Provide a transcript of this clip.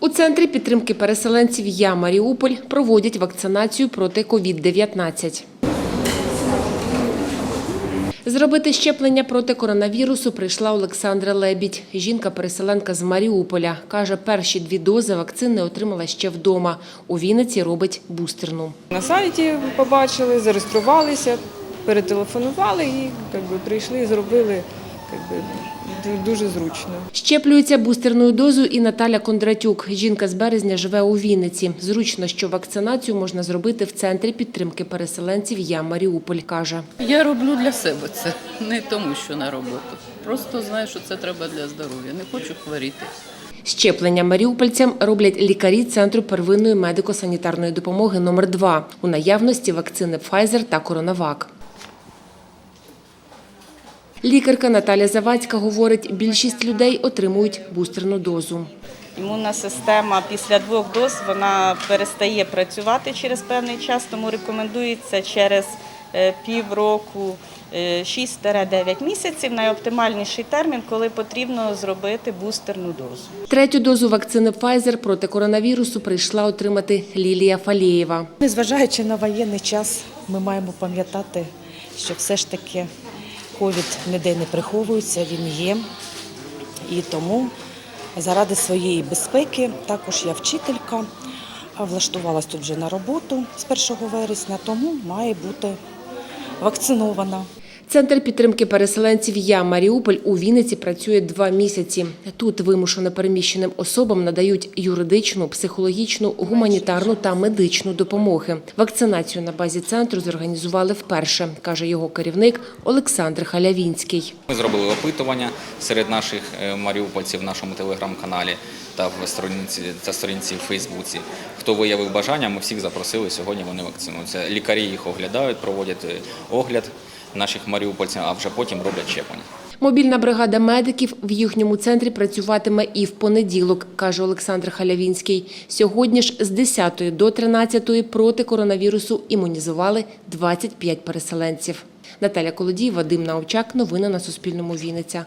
У центрі підтримки переселенців Я Маріуполь проводять вакцинацію проти COVID-19. Зробити щеплення проти коронавірусу прийшла Олександра Лебідь. Жінка-переселенка з Маріуполя. Каже, перші дві дози вакцини отримала ще вдома. У Вінниці робить бустерну. На сайті побачили, зареєструвалися, перетелефонували і как би, прийшли і зробили дуже зручно. Щеплюється бустерною дозою і Наталя Кондратюк. Жінка з березня живе у Вінниці. Зручно, що вакцинацію можна зробити в центрі підтримки переселенців Я Маріуполь, каже. Я роблю для себе це, не тому, що на роботу. Просто знаю, що це треба для здоров'я. Не хочу хворіти. Щеплення маріупольцям роблять лікарі Центру первинної медико-санітарної допомоги номер 2 У наявності вакцини Pfizer та Коронавак. Лікарка Наталя Завадська говорить, більшість людей отримують бустерну дозу. Імунна система після двох доз вона перестає працювати через певний час, тому рекомендується через е, півроку, е, 6-9 місяців найоптимальніший термін, коли потрібно зробити бустерну дозу. Третю дозу вакцини Pfizer проти коронавірусу прийшла отримати Лілія Фалєєва. Незважаючи на воєнний час, ми маємо пам'ятати, що все ж таки ковід ніде не приховується, він є. І тому заради своєї безпеки, також я вчителька, влаштувалась тут вже на роботу з 1 вересня, тому має бути вакцинована. Центр підтримки переселенців Я Маріуполь у Вінниці працює два місяці. Тут вимушено переміщеним особам надають юридичну, психологічну, гуманітарну та медичну допомоги. Вакцинацію на базі центру зорганізували вперше, каже його керівник Олександр Халявінський. Ми зробили опитування серед наших е, маріупольців в нашому телеграм-каналі та в сторінці та сторінці в Фейсбуці. Хто виявив бажання, ми всіх запросили. Сьогодні вони вакцинуються. Лікарі їх оглядають, проводять е, огляд наших маріупольців, а вже потім роблять щеплення. Мобільна бригада медиків в їхньому центрі працюватиме і в понеділок, каже Олександр Халявінський. Сьогодні ж з 10 до 13 проти коронавірусу імунізували 25 переселенців. Наталя Колодій, Вадим Научак. Новини на Суспільному. Вінниця.